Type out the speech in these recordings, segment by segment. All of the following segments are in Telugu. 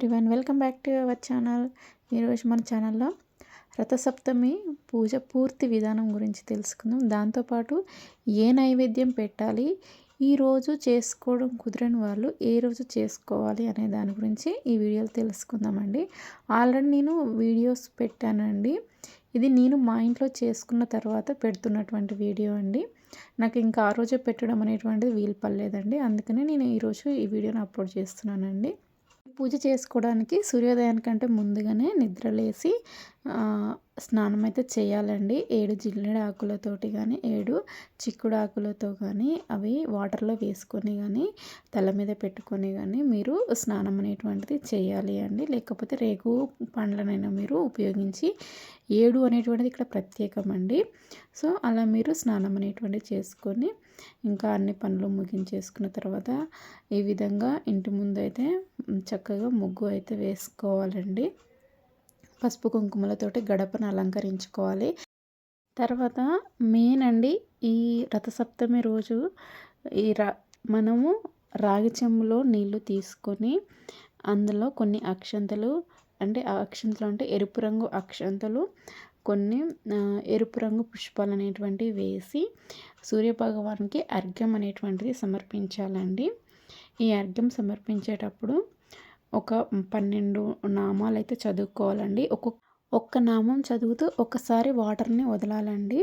Everyone welcome back to our channel ఈరోజు మన ఛానల్లో రథసప్తమి పూజ పూర్తి విధానం గురించి తెలుసుకుందాం. దాంతోపాటు ఏ నైవేద్యం పెట్టాలి ఈరోజు చేసుకోవడం కుదరని వాళ్ళు ఏ రోజు చేసుకోవాలి అనే దాని గురించి ఈ వీడియోలు తెలుసుకుందామండి. ఆల్రెడీ నేను వీడియోస్ పెట్టానండి. ఇది నేను మా ఇంట్లో చేసుకున్న తర్వాత పెడుతున్నటువంటి వీడియో అండి. నాకు ఇంకా ఆ రోజే పెట్టడం అనేటువంటిది వీలు పడలేదండి. అందుకనే నేను ఈరోజు ఈ వీడియోని అప్లోడ్ చేస్తున్నానండి. పూజ చేసుకోవడానికి సూర్యోదయానికంటే ముందుగానే నిద్రలేసి స్నానం అయితే చేయాలండి. ఏడు జిల్లెడు ఆకులతోటి కానీ ఏడు చిక్కుడు ఆకులతో కానీ అవి వాటర్లో వేసుకొని కానీ తల మీద పెట్టుకొని కానీ మీరు స్నానం అనేటువంటిది చేయాలి అండి. లేకపోతే రేగు పండ్లనైనా మీరు ఉపయోగించి ఏడు అనేటువంటిది ఇక్కడ ప్రత్యేకం అండి. సో అలా మీరు స్నానం అనేటువంటిది చేసుకొని ఇంకా అన్ని పనులు ముగించేసుకున్న తర్వాత ఈ విధంగా ఇంటి ముందు అయితే చక్కగా ముగ్గు అయితే వేసుకోవాలండి. పసుపు కుంకుమలతోటి గడపను అలంకరించుకోవాలి. తర్వాత మెయిన్ అండి ఈ రథసప్తమి రోజు ఈ రా మనము రాగి చెంబులో నీళ్ళు తీసుకొని అందులో కొన్ని అక్షంతలు అంటే ఆ అక్షంతలు అంటే ఎరుపు రంగు అక్షంతలు కొన్ని ఎరుపు రంగు పుష్పాలు అనేటువంటివి వేసి సూర్యభగవానికి అర్ఘ్యం అనేటువంటిది సమర్పించాలండి. ఈ అర్ఘ్యం సమర్పించేటప్పుడు ఒక పన్నెండు నామాలు అయితే చదువుకోవాలండి. ఒక్కొక్క ఒక్క నామం చదువుతూ ఒకసారి వాటర్ని వదలాలండి.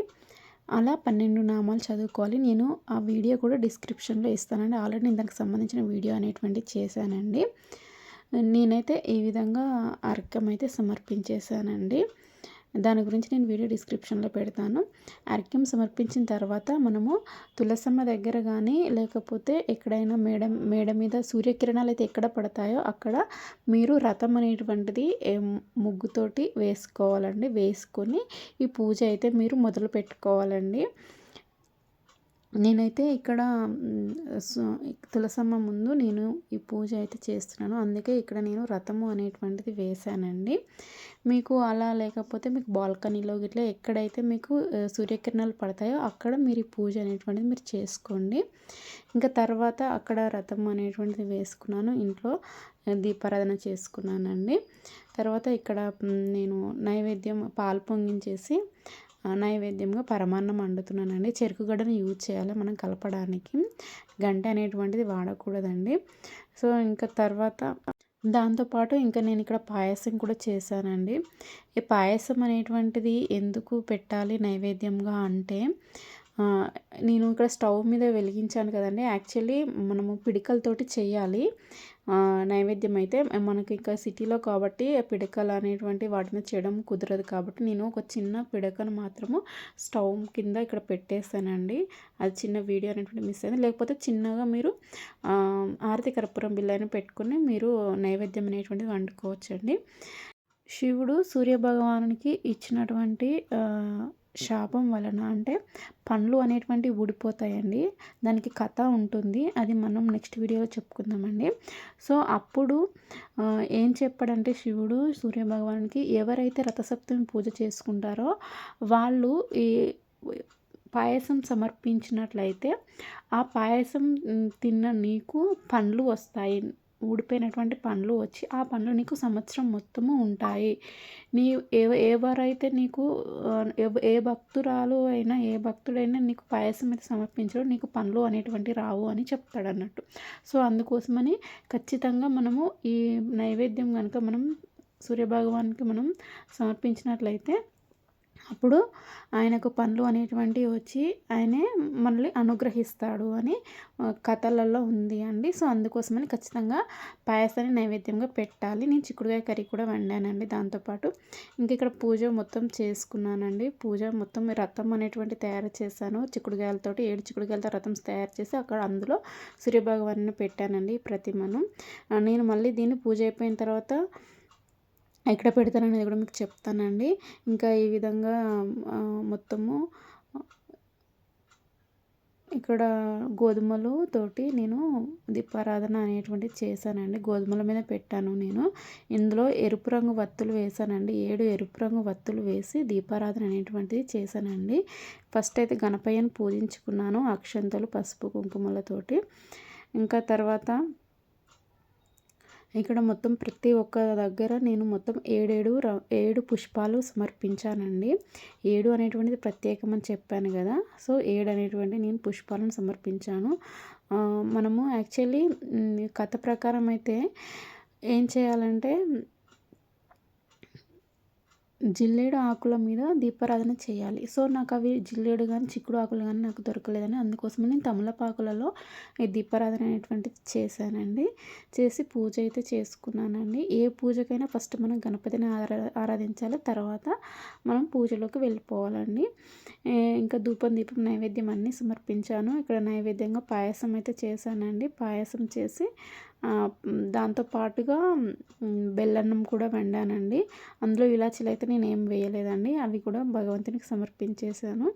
అలా పన్నెండు నామాలు చదువుకోవాలి. నేను ఆ వీడియో కూడా డిస్క్రిప్షన్లో ఇస్తానండి. ఆల్రెడీ నేను దానికి సంబంధించిన వీడియో అనేటువంటి చేశానండి. నేనైతే ఈ విధంగా అర్ఘ్యం అయితే సమర్పించేశానండి. దాని గురించి నేను వీడియో డిస్క్రిప్షన్లో పెడతాను. అర్ఘ్యం సమర్పించిన తర్వాత మనము తులసమ్మ దగ్గర కానీ లేకపోతే ఎక్కడైనా మేడ మేడ మీద సూర్యకిరణాలు అయితే ఎక్కడ పడతాయో అక్కడ మీరు రథం అనేటువంటిది ముగ్గుతోటి వేసుకోవాలండి. వేసుకొని ఈ పూజ అయితే మీరు మొదలు పెట్టుకోవాలండి నేనైతే ఇక్కడ తులసమ్మ ముందు నేను ఈ పూజ అయితే చేస్తున్నాను. అందుకే ఇక్కడ నేను రథము అనేటువంటిది వేశానండి. మీకు అలా లేకపోతే మీకు బాల్కనీలో గిట్లా ఎక్కడైతే మీకు సూర్యకిరణాలు పడతాయో అక్కడ మీరు ఈ పూజ అనేటువంటిది మీరు చేసుకోండి. ఇంకా తర్వాత అక్కడ రథం అనేటువంటిది వేసుకున్నాను. ఇంట్లో దీపారాధన చేసుకున్నానండి. తర్వాత ఇక్కడ నేను నైవేద్యం పాలు పొంగించేసి నైవేద్యంగా పరమాన్నం వండుతున్నానండి. చెరుకు గడ్డను యూజ్ చేయాలి మనం కలపడానికి. గంట అనేటువంటిది వాడకూడదండి. సో ఇంకా తర్వాత దాంతోపాటు ఇంకా నేను ఇక్కడ పాయసం కూడా చేశానండి. ఈ పాయసం అనేటువంటిది ఎందుకు పెట్టాలి నైవేద్యంగా అంటే నేను ఇక్కడ స్టవ్ మీద వెలిగించాను కదండి. యాక్చువల్లీ మనము పిడికలతోటి చేయాలి. నైవేద్యం అయితే మనకి ఇంకా సిటీలో కాబట్టి పిడకలు అనేటువంటి వాటిని చేయడం కుదరదు కాబట్టి నేను ఒక చిన్న పిడకను మాత్రము స్టవ్ కింద ఇక్కడ పెట్టేస్తానండి అది చిన్న వీడియో అనేటువంటి మిస్ అయింది. లేకపోతే చిన్నగా మీరు ఆరతి కర్పూరం బిల్లని పెట్టుకుని మీరు నైవేద్యం అనేటువంటిది వండుకోవచ్చండి. శివుడు సూర్యభగవానునికి ఇచ్చినటువంటి శాపం వలన అంటే పండ్లు అనేటువంటివి ఊడిపోతాయండి. దానికి కథ ఉంటుంది. అది మనం నెక్స్ట్ వీడియోలో చెప్పుకుందామండి. సో అప్పుడు ఏం చెప్పాడంటే శివుడు సూర్యభగవానికి ఎవరైతే రథసప్తమి పూజ చేసుకుంటారో వాళ్ళు ఈ పాయసం సమర్పించినట్లయితే ఆ పాయసం తిన్న నీకు పండ్లు వస్తాయి. ఊడిపోయినటువంటి పండ్లు వచ్చి ఆ పండ్లు నీకు సంవత్సరం మొత్తము ఉంటాయి. నీ ఏ ఎవరైతే నీకు ఏ భక్తురాలు అయినా ఏ భక్తుడైనా నీకు పాయసం అయితే సమర్పించడం నీకు పండ్లు అనేటువంటి రావు అని చెప్తాడు అన్నట్టు సో అందుకోసమని ఖచ్చితంగా మనము ఈ నైవేద్యం కనుక మనం సూర్యభగవానికి మనం సమర్పించినట్లయితే అప్పుడు ఆయనకు పనులు అనేటువంటివి వచ్చి ఆయనే మనల్ని అనుగ్రహిస్తాడు అని కథలలో ఉంది అండి. సో అందుకోసమని ఖచ్చితంగా పాయసాన్ని నైవేద్యంగా పెట్టాలి. నేను చిక్కుడుకాయ కర్రీ కూడా వండానండి దాంతోపాటు ఇంక ఇక్కడ పూజ మొత్తం చేసుకున్నానండి. పూజ మొత్తం రథం అనేటువంటి తయారు చేశాను. చిక్కుడుకాయలతోటి ఏడు చిక్కుడుకాయలతో రథం తయారు చేసి అక్కడ అందులో సూర్యభగవాన్ని పెట్టానండి ప్రతిమను. నేను మళ్ళీ దీన్ని పూజ అయిపోయిన తర్వాత ఎక్కడ పెడతాననేది కూడా మీకు చెప్తానండి. ఇంకా ఈ విధంగా మొత్తము ఇక్కడ గోధుమలు తోటి నేను దీపారాధన అనేటువంటిది చేశానండి. గోధుమల మీద పెట్టాను నేను. ఇందులో ఎరుపు రంగు వత్తులు వేసానండి ఏడు ఎరుపు రంగు వత్తులు వేసి దీపారాధన అనేటువంటిది చేశానండి. ఫస్ట్ అయితే గణపయ్యను పూజించుకున్నాను అక్షంతలు పసుపు కుంకుమలతోటి. ఇంకా తర్వాత ఇక్కడ మొత్తం ప్రతి ఒక్క దగ్గర నేను మొత్తం ఏడేడు ర ఏడు పుష్పాలు సమర్పించానండి. ఏడు అనేటువంటిది ప్రత్యేకం అని చెప్పాను కదా. సో ఏడు అనేటువంటి నేను పుష్పాలను సమర్పించాను. మనము యాక్చువల్లీ కథ ప్రకారం అయితే ఏం చేయాలంటే జిల్లేడు ఆకుల మీద దీపారాధన చేయాలి. సో నాకు అవి జిల్లేడు కానీ చిక్కుడు ఆకులు కానీ నాకు దొరకలేదని అందుకోసం నేను తమలపాకులలో ఈ దీపారాధన అనేటువంటిది చేశానండి. చేసి పూజ అయితే చేసుకున్నానండి. ఏ పూజకైనా ఫస్ట్ మనం గణపతిని ఆరా ఆరాధించాలి. తర్వాత మనం పూజలోకి వెళ్ళిపోవాలండి. ఇంకా ధూపం దీపం నైవేద్యం అన్నీ సమర్పించాను. ఇక్కడ నైవేద్యంగా పాయసం అయితే చేశానండి. పాయసం చేసి దాంతో పాటుగా బెల్లన్నం కూడా వండానండి. అందులో ఇలాచీలు అయితే నేను ఏం వేయలేదండి. అవి కూడా భగవంతునికి సమర్పించేశాను.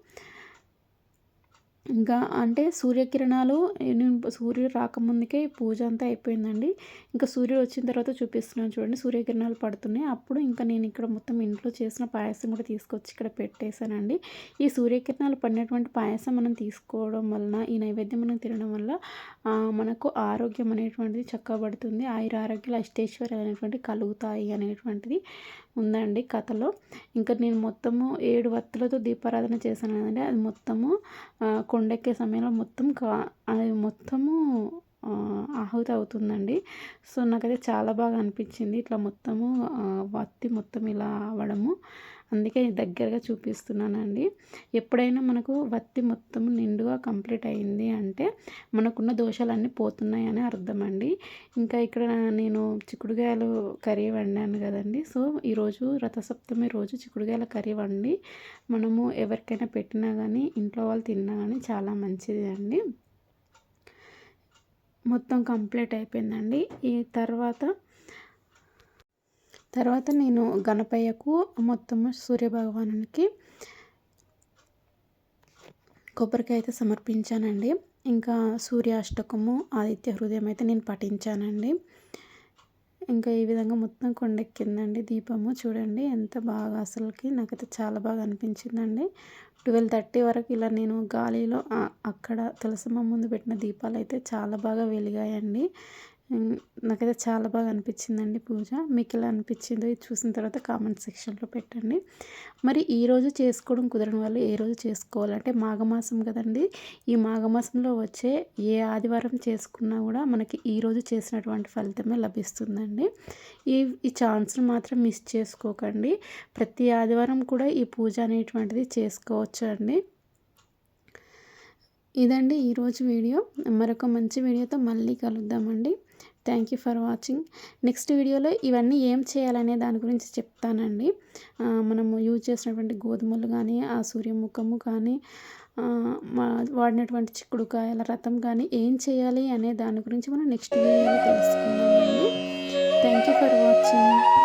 ఇంకా అంటే సూర్యకిరణాలు నేను సూర్యుడు రాకముందుకే పూజ అంతా అయిపోయిందండి. ఇంకా సూర్యుడు వచ్చిన తర్వాత చూపిస్తున్నాను చూడండి సూర్యకిరణాలు పడుతున్నాయి. అప్పుడు ఇంకా నేను ఇక్కడ మొత్తం ఇంట్లో చేసిన పాయసం కూడా తీసుకొచ్చి ఇక్కడ పెట్టేశానండి. ఈ సూర్యకిరణాలు పడినటువంటి పాయసం మనం తీసుకోవడం వలన ఈ నైవేద్యం మనం తినడం వల్ల మనకు ఆరోగ్యం అనేటువంటిది చక్కబడుతుంది. ఆయుర ఆరోగ్యాలు అష్టేశ్వర్యాలు అనేటువంటి కలుగుతాయి అనేటువంటిది ఉందండి కథలో. ఇంకా నేను మొత్తము ఏడు వత్తులతో దీపారాధన చేశాను కదండి అది మొత్తము కొండెక్కే సమయంలో మొత్తం కా అది మొత్తము ఆహుతి అవుతుందండి సో నాకైతే చాలా బాగా అనిపించింది ఇట్లా మొత్తము వత్తి మొత్తం ఇలా అవ్వడము. అందుకే దగ్గరగా చూపిస్తున్నానండి. ఎప్పుడైనా మనకు వత్తి మొత్తం నిండుగా కంప్లీట్ అయింది అంటే మనకున్న దోషాలన్నీ పోతున్నాయి అని అర్థం అండి ఇంకా ఇక్కడ నేను చిక్కుడుగాయలు కర్రీ వండాను కదండి. సో ఈరోజు రథసప్తమి రోజు చిక్కుడుగాయల కర్రీ వండి మనము ఎవరికైనా పెట్టినా కానీ ఇంట్లో వాళ్ళు తిన్నా కానీ చాలా మంచిది అండి. మొత్తం కంప్లీట్ అయిపోయిందండి. ఈ తర్వాత తర్వాత నేను గణపయ్యకు మొత్తము సూర్యభగవానునికి కొబ్బరికాయ అయితే సమర్పించానండి. ఇంకా సూర్యాష్టకము ఆదిత్య హృదయం అయితే నేను పఠించానండి. ఇంకా ఈ విధంగా మొత్తం కొండెక్కిందండి దీపము. చూడండి ఎంత బాగా అసలుకి నాకైతే చాలా బాగా అనిపించిందండి. ట్వెల్వ్ థర్టీ వరకు ఇలా నేను గాలిలో అక్కడ తులసమ్మ ముందు పెట్టిన దీపాలు అయితే చాలా బాగా వెలిగాయండి. నాకైతే చాలా బాగా అనిపించిందండి పూజ. మీకు ఎలా అనిపించిందో ఇది చూసిన తర్వాత కామెంట్ సెక్షన్లో పెట్టండి. మరి ఈ రోజు చేసుకోవడం కుదరని వాళ్ళు ఏ రోజు చేసుకోవాలంటే మాఘమాసం కదండి. ఈ మాఘమాసంలో వచ్చే ఏ ఆదివారం చేసుకున్నా కూడా మనకి ఈరోజు చేసినటువంటి ఫలితమే లభిస్తుందండి. ఈ ఈ ఛాన్స్ని మాత్రం మిస్ చేసుకోకండి. ప్రతి ఆదివారం కూడా ఈ పూజ అనేటువంటిది చేసుకోవచ్చు అండి ఇదండి ఈరోజు వీడియో. మరొక మంచి వీడియోతో మళ్ళీ కలుద్దామండి. Thank you for watching next వీడియోలో ఇవన్నీ ఏం చేయాలనే దాని గురించి చెప్తానండి. మనము యూజ్ చేసినటువంటి గోధుమలు కానీ ఆ సూర్యముఖము కానీ వాడినటువంటి చిక్కుడుకాయల రథం కానీ ఏం చేయాలి అనే దాని గురించి మనం నెక్స్ట్ వీడియోలో తెలుసుకుందామండి. Thank you for watching